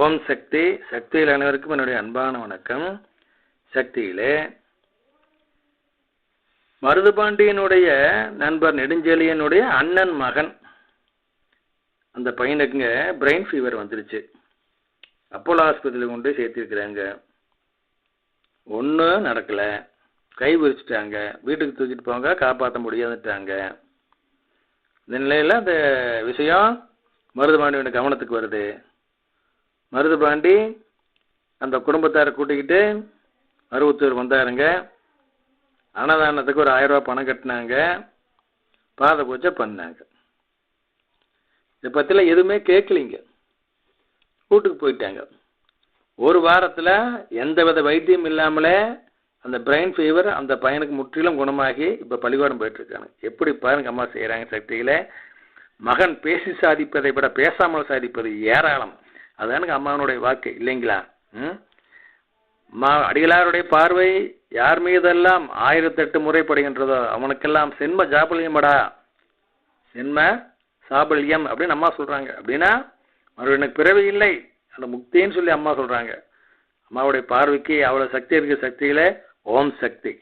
ஓம் சக்தி. சக்தியில் அனைவருக்கும் என்னுடைய அன்பான வணக்கம். சக்தியிலே. மருதுபாண்டியனுடைய நண்பர் நெடுஞ்செழியனுடைய அண்ணன் மகன். அந்த பையனுக்குங்க பிரெயின் ஃபீவர் வந்துருச்சு. அப்போலோ ஆஸ்பத்திரியில் கொண்டு சேர்த்திருக்கிறாங்க. ஒன்றும் நடக்கலை. கை விரிச்சிட்டாங்க. வீட்டுக்கு தூக்கிட்டு போங்க காப்பாற்ற முடியாதுட்டாங்க இந்த நிலையில் அந்த விஷயம் மருதுபாண்டியனுடைய கவனத்துக்கு வருது. மருதுபாண்டி அந்த குடும்பத்தாரை கூட்டிக்கிட்டு அறுபத்தூர் வந்தாருங்க. அன்னதானத்துக்கு ஒரு ஆயிரம் ரூபா பணம் கட்டினாங்க. பாத பூஜை பண்ணாங்க. இதை பற்றிலாம் எதுவுமே கேட்கலிங்க. வீட்டுக்கு போயிட்டாங்க. ஒரு வாரத்தில் எந்த வித வைத்தியம் இல்லாமலே அந்த பிரெயின் ஃபீவர் அந்த பையனுக்கு முற்றிலும் குணமாகி இப்போ பள்ளிக்கூடம் போயிட்டுருக்காங்க. எப்படி பாருங்க அம்மா செய்கிறாங்க சக்தியில். மகன் பேசி சாதிப்பதை விட பேசாமல் சாதிப்பது ஏராளம். அதானுங்க அம்மாவனுடைய வாக்கு இல்லைங்களா? ம்? மா அடிகளாருடைய பார்வை யார் மீதெல்லாம் ஆயிரத்தெட்டு முறைப்படுகின்றதோ அவனுக்கெல்லாம் சென்ம ஜாபல்யமடா. சென்ம சாபல்யம் அப்படின்னு அம்மா சொல்கிறாங்க அப்படின்னா மறுபடியும் எனக்கு பிறவி இல்லை. அந்த முக்தின்னு சொல்லி அம்மா சொல்கிறாங்க அம்மாவுடைய பார்வைக்கு அவ்வளோ சக்தி இருக்கிற சக்தியில் ஓம் சக்தி.